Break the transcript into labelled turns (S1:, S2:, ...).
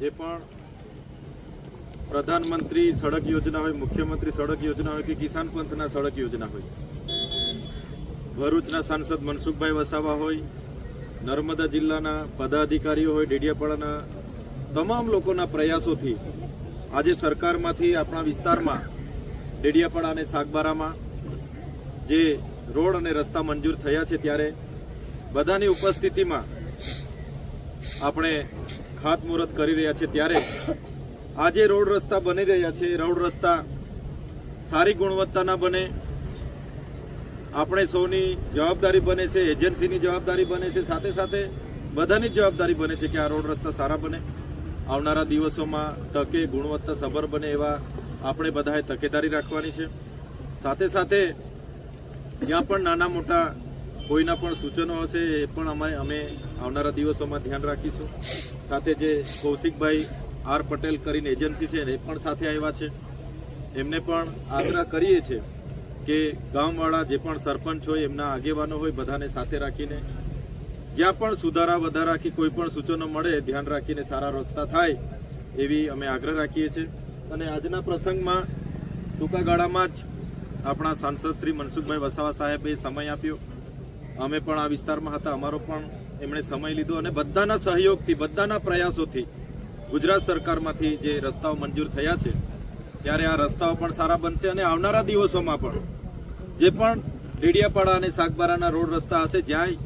S1: એ પણ પ્રધાનમંત્રી સડક યોજના હોય, મુખ્યમંત્રી સડક યોજના હોય કે કિસાન પંથના સડક યોજના હોય. ભરૂચના સાંસદ મનસુખભાઈ વસાવા હોય, નર્મદા જિલ્લાના પદાધિકારીઓ હોય, ડેડિયાપાડાના તમામ લોકોના પ્રયાસોથી આજે સરકારમાંથી આપણા વિસ્તારમાં, ડેડિયાપાડા અને સાગબારામાં જે રોડ અને રસ્તા મંજૂર થયા છે ત્યારે બધાની ઉપસ્થિતિમાં આપણે ખાતમુહૂર્ત કરી રહ્યા છે ત્યારે આજે રોડ રસ્તા બની રહ્યા છે. રોડ રસ્તા સારી ગુણવત્તાના બને. આપણે સૌની જવાબદારી બને છે, એજન્સીની જવાબદારી બને છે. સાથે સાથે બધાની જવાબદારી બને છે કે આ રોડ રસ્તા સારા બને. આવનારા દિવસોમાં તકે ગુણવત્તા સભર બને એવા આપણે બધાએ તકેદારી રાખવાની છે. સાથે સાથે જ્યાં પણ નાના મોટા કોઈના પણ સૂચનો હશે એ પણ અમે અમે આવનારા દિવસોમાં ધ્યાન રાખીશું. સાથે જે કૌશિકભાઈ આર પટેલ કરીને એજન્સી છે એ પણ સાથે આવ્યા છે. એમને પણ આગ્રહ કરીએ છીએ કે ગામવાળા જે પણ સરપંચ હોય, એમના આગેવાનો હોય, બધાને સાથે રાખીને જ્યાં પણ સુધારા વધારા કે કોઈ પણ સૂચનો મળે, ધ્યાન રાખીને સારા રસ્તા થાય એવી અમે આગ્રહ રાખીએ છીએ. અને આજના પ્રસંગમાં ટૂંકા ગાળામાં જ આપણા સાંસદ શ્રી મનસુખભાઈ વસાવા સાહેબે સમય આપ્યો. અમે પણ આ વિસ્તારમાં હતા. અમારો પણ એમણે સમય લીધો અને બધાના સહયોગથી, બધાના પ્રયાસોથી ગુજરાત સરકારમાંથી જે રસ્તાઓ મંજૂર થયા છે, ત્યારે આ રસ્તાઓ પણ સારા બનશે અને આવનારા દિવસોમાં પણ જે પણ ડેડિયાપાડા અને સાગબારાના રોડ રસ્તા હશે જ્યાં